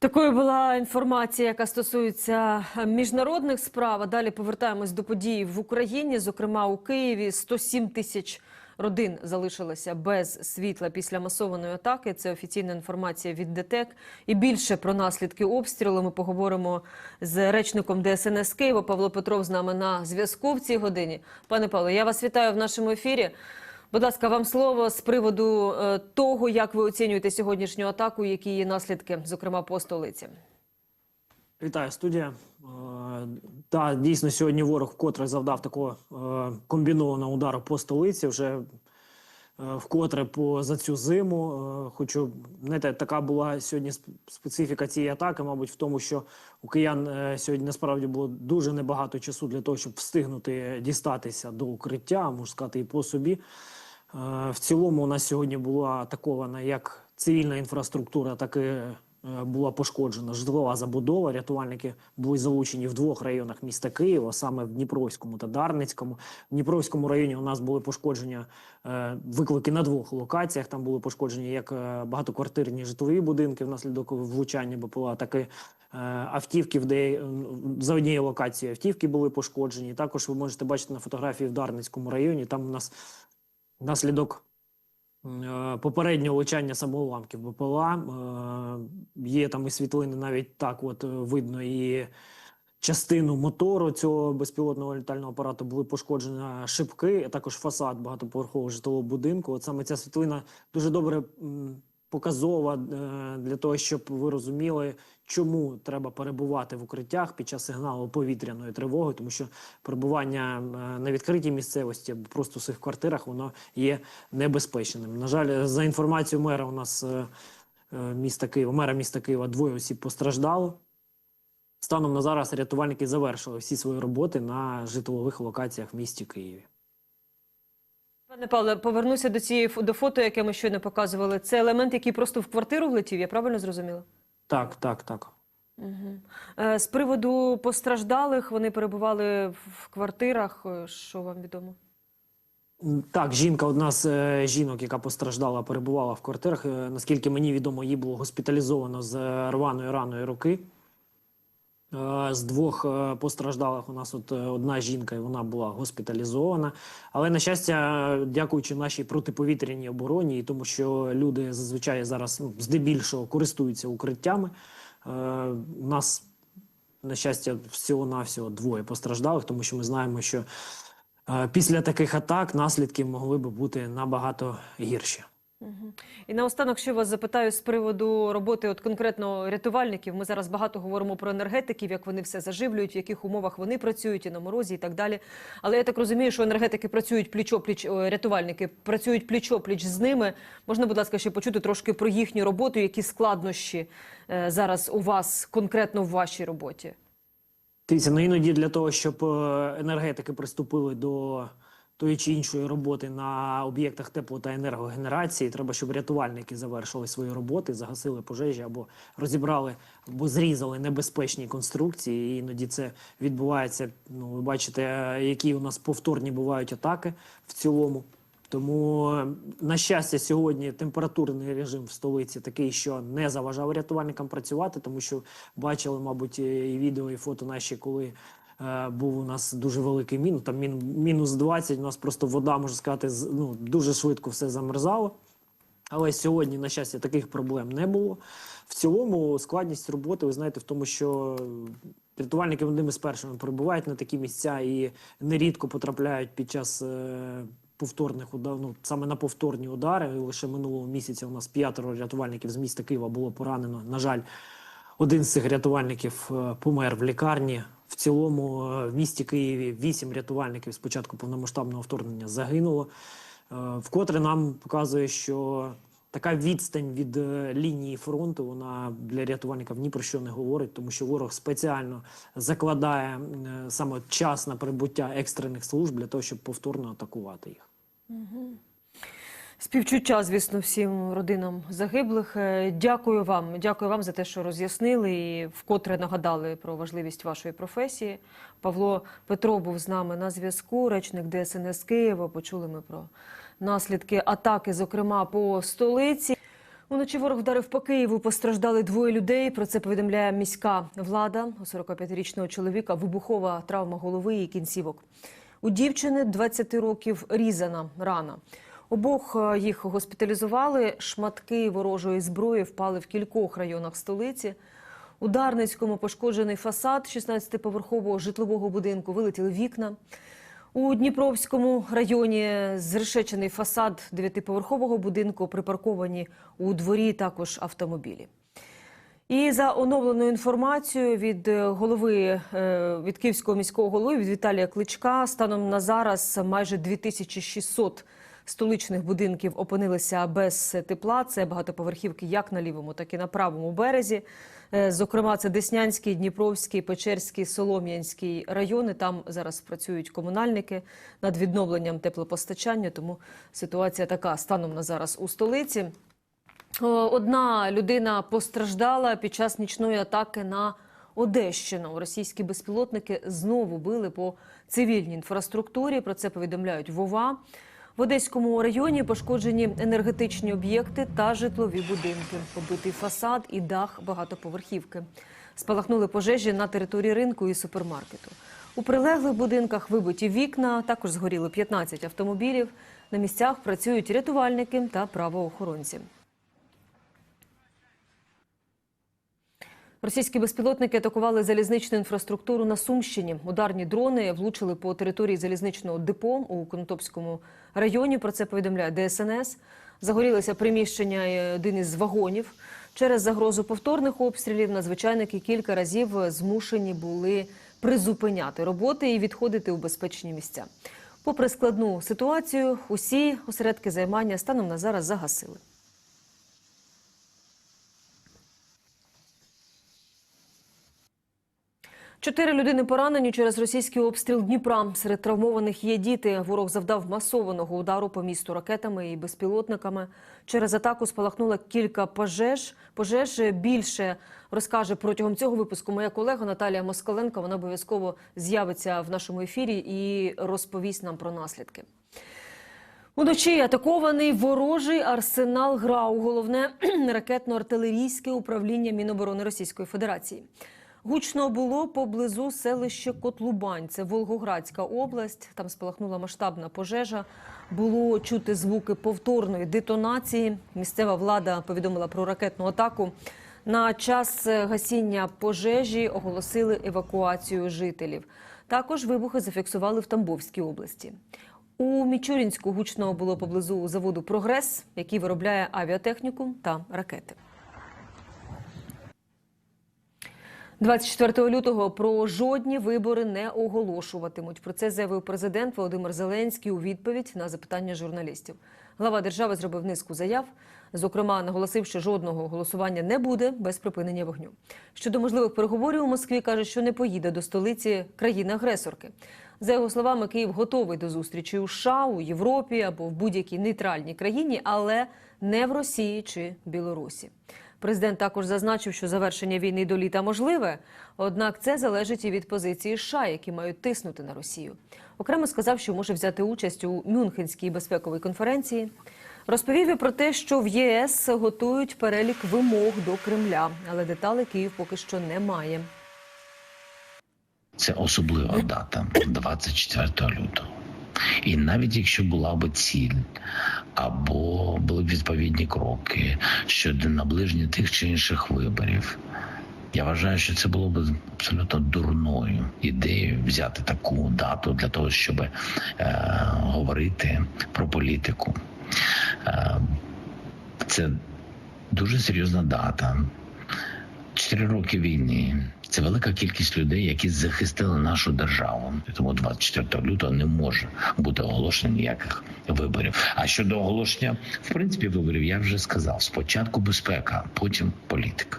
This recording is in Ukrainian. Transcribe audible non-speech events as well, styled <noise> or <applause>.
Такою була інформація, яка стосується міжнародних справ. А далі повертаємось до подій в Україні. Зокрема, у Києві 107 тисяч родин залишилося без світла після масованої атаки. Це офіційна інформація від ДТЕК. І більше про наслідки обстрілу ми поговоримо з речником ДСНС Києва. Павло Петров з нами на зв'язку в цій годині. Пане Павло, я вас вітаю в нашому ефірі. Будь ласка, вам слово з приводу е, того, як ви оцінюєте сьогоднішню атаку, які є наслідки, зокрема по столиці. Вітаю, студія. Е, Та дійсно сьогодні ворог вкотре завдав такого е, комбінованого удару по столиці. Вже вкотре по за цю зиму. Е, Хочу знаєте, така була сьогодні специфіка цієї атаки, мабуть, в тому, що у киян е, сьогодні насправді було дуже небагато часу для того, щоб встигнути дістатися до укриття, можна сказати, і по собі. Е, В цілому у нас сьогодні була атакована як цивільна інфраструктура, так і е, була пошкоджена житлова забудова. Рятувальники були залучені в двох районах міста Києва, саме в Дніпровському та Дарницькому. В Дніпровському районі у нас були пошкодження е, виклики на двох локаціях. Там були пошкоджені як е, багатоквартирні житлові будинки внаслідок влучання БПЛА, так і е, автівки, де е, за однією локацією автівки були пошкоджені. Також ви можете бачити на фотографії в Дарницькому районі. Там у нас Внаслідок е, попереднього влучання самоуламків БПЛА е, є там і світлини, навіть так от е, видно і частину мотору цього безпілотного літального апарату були пошкоджені шибки, а також фасад багатоповерхового житлового будинку. От саме ця світлина дуже добре показова е, для того, щоб ви розуміли, чому треба перебувати в укриттях під час сигналу повітряної тривоги, тому що перебування е, на відкритій місцевості або просто в своїх квартирах воно є небезпечним. На жаль, за інформацією мера, у нас е, міста Києва, мера міста Києва, двоє осіб постраждало. Станом на зараз рятувальники завершили всі свої роботи на житлових локаціях в місті Києві. Пане Павле, повернуся до цієї до фото, яке ми щойно показували. Це елемент, який просто в квартиру влетів. Я правильно зрозуміла? Так, так, так. Е, З приводу постраждалих вони перебували в квартирах. Е, Що вам відомо? Так, жінка, одна з е, жінок, яка постраждала, перебувала в квартирах. Наскільки мені відомо, її було госпіталізовано з рваною раною руки. Е, З двох е, постраждалих у нас от е, одна жінка, і вона була госпіталізована. Але на щастя, дякуючи нашій протиповітряній обороні, і тому що люди зазвичай зараз ну, здебільшого користуються укриттями. У нас на щастя, всього-навсього двоє постраждалих, тому що ми знаємо, що після таких атак наслідки могли би бути набагато гірші. І наостанок ще вас запитаю з приводу роботи от конкретно рятувальників. Ми зараз багато говоримо про енергетиків, як вони все заживлюють, в яких умовах вони працюють і на морозі, і так далі. Але я так розумію, що енергетики працюють пліч-опліч, рятувальники працюють пліч-опліч з ними. Можна, будь ласка, ще почути трошки про їхню роботу, які складнощі е, зараз у вас конкретно в вашій роботі. Дивіться, ну іноді для того, щоб е, енергетики приступили до тої чи іншої роботи на об'єктах тепло та енергогенерації, треба, щоб рятувальники завершили свої роботи, загасили пожежі або розібрали або зрізали небезпечні конструкції. І іноді це відбувається. Ну, ви бачите, які у нас повторні бувають атаки в цілому. Тому, на щастя, сьогодні температурний режим в столиці такий, що не заважав рятувальникам працювати, тому що бачили, мабуть, і відео, і фото наші, коли був у нас дуже великий мінус, там мінус 20, у нас просто вода, можна сказати, ну, дуже швидко все замерзало. Але сьогодні, на щастя, таких проблем не було. В цілому складність роботи, ви знаєте, в тому, що рятувальники одними з першими прибувають на такі місця і нерідко потрапляють під час е, повторних ударів, ну, саме на повторні удари. Лише минулого місяця у нас п'ятеро рятувальників з міста Києва було поранено. На жаль, один з цих рятувальників е, помер в лікарні. В цілому е, в місті Києві вісім рятувальників з початку повномасштабного вторгнення загинуло. Е, Вкотре нам показує, що така відстань від лінії фронту вона для рятувальників ні про що не говорить, тому що ворог спеціально закладає саме час на прибуття екстрених служб для того, щоб повторно атакувати їх. Співчуття, звісно, всім родинам загиблих. Е, Дякую вам. Дякую вам за те, що роз'яснили і вкотре нагадали про важливість вашої професії. Павло Петро був з нами на зв'язку, речник ДСНС Києва. Почули ми про наслідки атаки, зокрема по столиці. Уночі ворог вдарив по Києву. Постраждали двоє людей. Про це повідомляє міська влада. У 45-річного чоловіка вибухова травма голови і кінцівок. У дівчини 20 років різана рана. Обох е, їх госпіталізували. Шматки ворожої зброї впали в кількох районах столиці. У Дарницькому пошкоджений фасад 16-поверхового житлового будинку. Вилетіли вікна. У Дніпровському районі зрешечений фасад дев'ятиповерхового будинку, припарковані у дворі також автомобілі. І за оновленою інформацією від е, голови е, від Київського міського голови від Віталія Кличка, станом на зараз майже 2600 столичних будинків опинилися без тепла. Це багатоповерхівки як на лівому, так і на правому березі. Е, Зокрема, це Деснянський, Дніпровський, Печерський, Солом'янський райони. Там зараз працюють комунальники над відновленням теплопостачання. Тому ситуація така станом на зараз у столиці. Одна людина постраждала під час нічної атаки на Одещину. Російські безпілотники знову били по цивільній інфраструктурі. Про це повідомляють ВОВА. В Одеському районі пошкоджені енергетичні об'єкти та житлові будинки, побитий фасад і дах багатоповерхівки. Спалахнули пожежі на території ринку і супермаркету. У прилеглих будинках вибиті вікна, також згоріли 15 автомобілів. На місцях працюють рятувальники та правоохоронці. Російські безпілотники атакували залізничну інфраструктуру на Сумщині. Ударні дрони влучили по території залізничного депо у Конотопському районі. Про це повідомляє ДСНС. Загорілося приміщення і один із вагонів. Через загрозу повторних обстрілів надзвичайники кілька разів змушені були призупиняти роботи і відходити у безпечні місця. Попри складну ситуацію, усі осередки займання станом на зараз загасили. Чотири людини поранені через російський обстріл Дніпра. Серед травмованих є діти. Ворог завдав масованого удару по місту ракетами і безпілотниками. Через атаку спалахнуло кілька пожеж. Пожеж більше розкаже протягом цього випуску моя колега Наталія Москаленко. Вона обов'язково з'явиться в нашому ефірі і розповість нам про наслідки. Уночі атакований ворожий арсенал ГРАУ, головне <clears throat> ракетно-артилерійське управління Міноборони Російської Федерації. Гучно було поблизу селища Котлубань, це Волгоградська область. Там спалахнула масштабна пожежа. Було чути звуки повторної детонації. Місцева влада повідомила про ракетну атаку. На час гасіння пожежі оголосили евакуацію жителів. Також вибухи зафіксували в Тамбовській області. У Мічурінську гучно було поблизу заводу Прогрес, який виробляє авіатехніку та ракети. 24 лютого про жодні вибори не оголошуватимуть. Про це заявив президент Володимир Зеленський у відповідь на запитання журналістів. Глава держави зробив низку заяв. Зокрема, наголосив, що жодного голосування не буде без припинення вогню. Щодо можливих переговорів у Москві каже, що не поїде до столиці країни-агресорки. За його словами, Київ готовий до зустрічі у США, у Європі або в будь-якій нейтральній країні, але не в Росії чи Білорусі. Президент також зазначив, що завершення війни до літа можливе, однак це залежить і від позиції США, які мають тиснути на Росію. Окремо сказав, що може взяти участь у Мюнхенській безпековій конференції. Розповів і про те, що в єС готують перелік вимог до Кремля, але деталей Київ поки що не має. Це особлива дата 24 лютого. І навіть якщо була б ціль або відповідні кроки щодо наближення тих чи інших виборів, я вважаю, що це було б абсолютно дурною ідеєю взяти таку дату для того, щоб е, говорити про політику. Е, це дуже серйозна дата. Чотири роки війни. Це велика кількість людей, які захистили нашу державу. Тому 24 лютого не може бути оголошено ніяких виборів. А щодо оголошення, в принципі, виборів я вже сказав: спочатку безпека, потім політика.